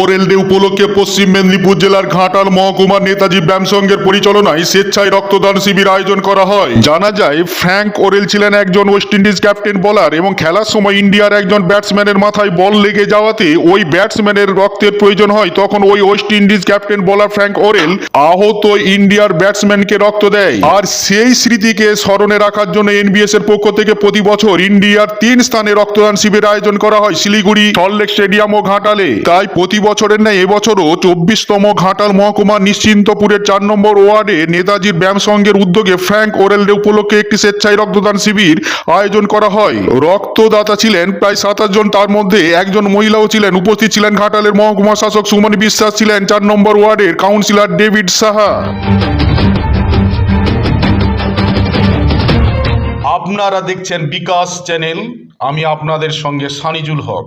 Worrell day উপলক্ষে পশ্চিম মেদিনীপুর জেলার ঘাটাল মহকুমার নেতাজি ব্যামসঙ্গের পরিচালনায় স্বেচ্ছায় রক্তদান শিবির আয়োজন করা হয়। জানা যায়, ফ্র্যাঙ্ক ওরেল ছিলেন একজন ওয়েস্ট ইন্ডিজ ক্যাপ্টেন বোলার এবং খেলার সময় ইন্ডিয়ার একজন ব্যাটসম্যানের মাথায় বল লেগে যাওয়াতে ওই ব্যাটসম্যানের রক্তের প্রয়োজন হয়। তখন ওই West Indies captain bowler Frank Worrell আহত ইন্ডিয়ার ব্যাটসম্যানকে রক্ত দেয়। আর সেই স্মৃতিকে স্মরণে রাখার জন্য এনবিএস এর পক্ষ থেকে প্রতি বছর ইন্ডিয়ার তিন স্থানে রক্তদান শিবির আয়োজন করা হয়। শিলিগুড়ি, সল্টলেক স্টেডিয়াম ও ঘাটালে। তাই প্রতি বছরের ন্যায় এবছরও চব্বিশতম ঘাটাল মহকুমা নিশ্চিন্তপুরের চার নম্বর ওয়ার্ডে নেতাজির ব্যায়াম সংঘের উদ্যোগে ফ্র্যাঙ্ক ওরেল ডে উপলক্ষে একটি স্বেচ্ছায় রক্তদান শিবির আয়োজন করা হয়। রক্তদাতা ছিলেন প্রায় সাতাশ জন, তার মধ্যে একজন মহিলাও ছিলেন। উপস্থিত ছিলেন ঘাটালের মহকুমা শাসক সুমন বিশ্বাস ছিলেন, চার নম্বর ওয়ার্ডের কাউন্সিলর ডেভিড সাহা। আপনারা দেখছেন বিকাশ চ্যানেল, আমি আপনাদের সঙ্গে সানিজুল হক।